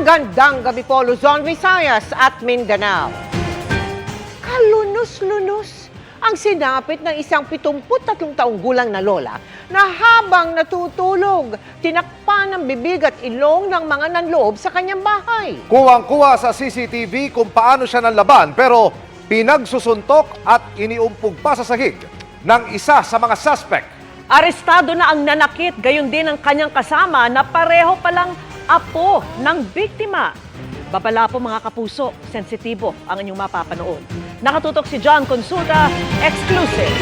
Magandang gabi po Luzon, Visayas at Mindanao. Kalunos-lunos ang sinapit ng isang 73 taong gulang na lola na habang natutulog, tinakpan ng bibig at ilong ng mga nanloob sa kanyang bahay. Kuwang-kuwa sa CCTV kung paano siya nanlaban pero pinagsusuntok at iniumpog pa sa sahig ng isa sa mga suspect. Arestado na ang nanakit, gayon din ang kanyang kasama na pareho palang apo ng biktima. Babala po mga kapuso, sensitibo ang inyong mapapanood. Nakatutok si John Consulta, exclusive.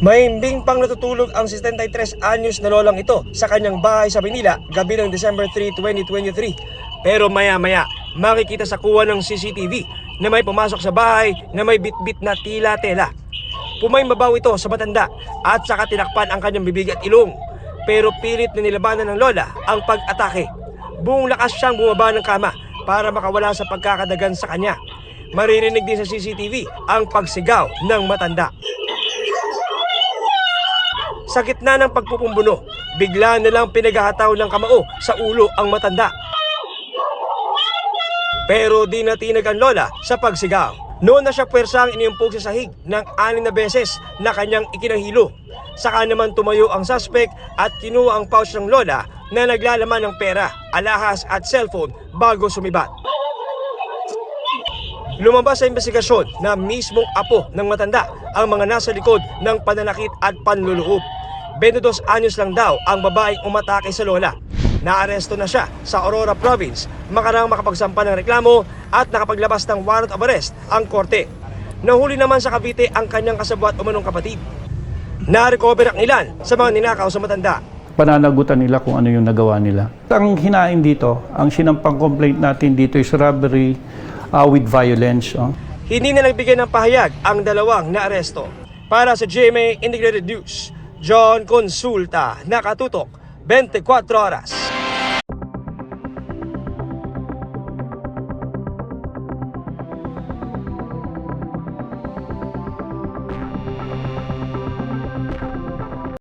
Mahimbing pang natutulog ang 73 anyos na lolang ito sa kanyang bahay sa Manila gabi ng December 3, 2023. Pero maya-maya, makikita sa kuha ng CCTV na may pumasok sa bahay na may bitbit na tila-tela. Pumaymabaw ito sa matanda at saka tinakpan ang kanyang bibig at ilong. Pero pilit na nilabanan ng lola ang pag-atake. Buong lakas siyang bumaba ng kama para makawala sa pagkakadagan sa kanya. Maririnig din sa CCTV ang pagsigaw ng matanda. Sa gitna ng pagpupumbuno, bigla na lang pinaghahataw ng kamao sa ulo ang matanda. Pero di natinag ang lola sa pagsigaw. Noon na siya pwersang iniumpog sa sahig ng anin na beses na kanyang ikinahilo. Saka naman tumayo ang suspect at kinuha ang pouch ng lola na naglalaman ng pera, alahas at cellphone bago sumibat. Lumabas sa investigasyon na mismong apo ng matanda ang mga nasa likod ng pananakit at panluloob. 22 anyos lang daw ang babaeng umatake sa lola. Naaresto na siya sa Aurora Province makarang makapagsampa ng reklamo at nakapaglabas ng warrant of arrest ang korte. Nahuli naman sa Cavite ang kanyang kasabwat umanong kapatid. Na-recover ang ilan sa mga ninakaw sa matanda. pananagutan nila kung ano yung nagawa nila. Ang hinain dito, ang sinampang complaint natin dito is robbery uh, with violence. oh. Hindi na nagbigay ng pahayag ang dalawang naaresto. Para sa GMA Integrated News, John Consulta, nakatutok 24 oras.